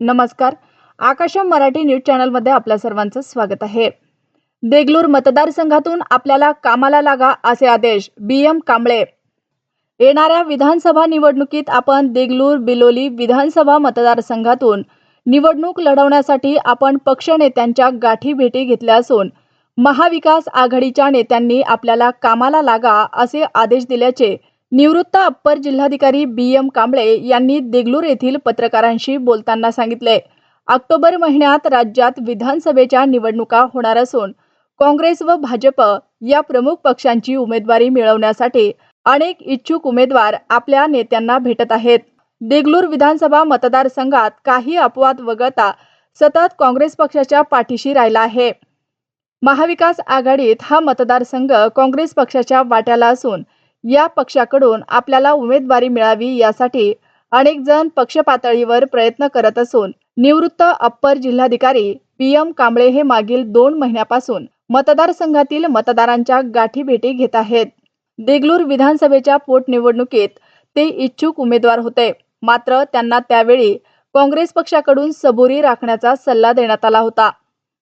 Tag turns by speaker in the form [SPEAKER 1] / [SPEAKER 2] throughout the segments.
[SPEAKER 1] नमस्कार. आकाशम मराठी न्यूज चॅनलमध्ये आपल्या सर्वांचं स्वागत आहे. देगलूर मतदारसंघातून आपल्याला कामाला लागा असे आदेश बी एम कांबळे. येणाऱ्या विधानसभा निवडणुकीत आपण देगलूर बिलोली विधानसभा मतदारसंघातून निवडणूक लढवण्यासाठी आपण पक्षनेत्यांच्या गाठी भेटी घेतल्या असून महाविकास आघाडीच्या नेत्यांनी आपल्याला कामाला लागा असे आदेश दिल्याचे निवृत्त अप्पर जिल्हाधिकारी बी एम कांबळे यांनी देगलूर येथील पत्रकारांशी बोलताना सांगितले ऑक्टोबर महिन्यात राज्यात विधानसभेच्या निवडणुका होणार असून काँग्रेस व भाजप या प्रमुख पक्षांची उमेदवारी मिळवण्यासाठी अनेक इच्छुक उमेदवार आपल्या नेत्यांना भेटत आहेत. देगलूर विधानसभा मतदारसंघात काही अपवाद वगळता सतत काँग्रेस पक्षाच्या पाठीशी राहिला आहे. महाविकास आघाडीत हा मतदारसंघ काँग्रेस पक्षाच्या वाट्याला असून या पक्षाकडून आपल्याला उमेदवारी मिळावी यासाठी अनेक जण पक्ष पातळीवर प्रयत्न करत असून निवृत्त अप्पर जिल्हाधिकारी पी एम कांबळे हे मागील दोन महिन्यापासून मतदारसंघातील मतदारांच्या गाठी भेटी घेत आहेत. देगलूर विधानसभेच्या पोटनिवडणुकीत ते इच्छुक उमेदवार होते. मात्र त्यांना त्यावेळी काँग्रेस पक्षाकडून सबुरी राखण्याचा सल्ला देण्यात आला होता.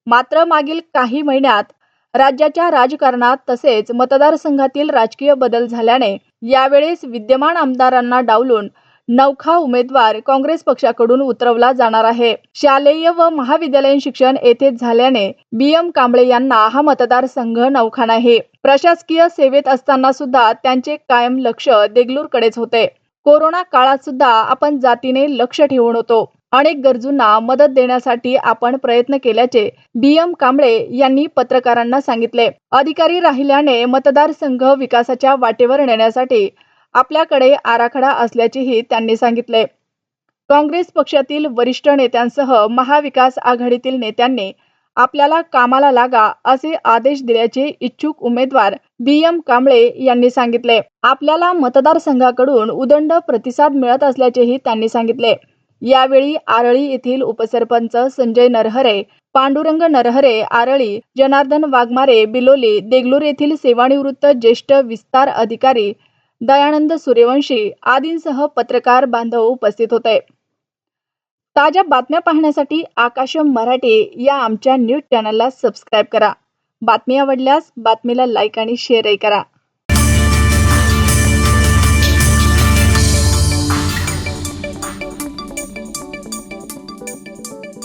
[SPEAKER 1] मात्र मागील काही महिन्यात राज्याच्या राजकारणात तसेच मतदारसंघातील राजकीय बदल झाल्याने यावेळेस विद्यमान आमदारांना डावलून नौखा उमेदवार काँग्रेस पक्षाकडून उतरवला जाणार आहे. शालेय व महाविद्यालयीन शिक्षण येथेच झाल्याने बी. एम. कांबळे यांना हा मतदारसंघ नौखा नाही. प्रशासकीय सेवेत असताना सुद्धा त्यांचे कायम लक्ष देगलूरकडेच होते. कोरोना काळात सुद्धा आपण जातीने लक्ष ठेवून होतो. अनेक गरजूंना मदत देण्यासाठी आपण प्रयत्न केल्याचे बी एम कांबळे यांनी पत्रकारांना सांगितले. अधिकारी राहिल्याने मतदारसंघ विकासाच्या वाटेवर नेण्यासाठी आपल्याकडे आराखडा असल्याचेही त्यांनी सांगितले. काँग्रेस पक्षातील वरिष्ठ नेत्यांसह महाविकास आघाडीतील नेत्यांनी आपल्याला कामाला लागा असे आदेश दिल्याचे इच्छुक उमेदवार बी एम कांबळे यांनी सांगितले. आपल्याला मतदारसंघाकडून उदंड प्रतिसाद मिळत असल्याचेही त्यांनी सांगितले. यावेळी आरळी येथील उपसरपंच संजय नरहरे पांडुरंग नरहरे आरळी जनार्दन वाघमारे बिलोली देगलूर येथील सेवानिवृत्त ज्येष्ठ विस्तार अधिकारी दयानंद सूर्यवंशी आदींसह पत्रकार बांधव उपस्थित होते. ताज्या बातम्या पाहण्यासाठी आकाशम मराठी या आमच्या न्यूज चॅनलला सबस्क्राईब करा. बातमी आवडल्यास बातमीला लाईक आणि शेअरही करा.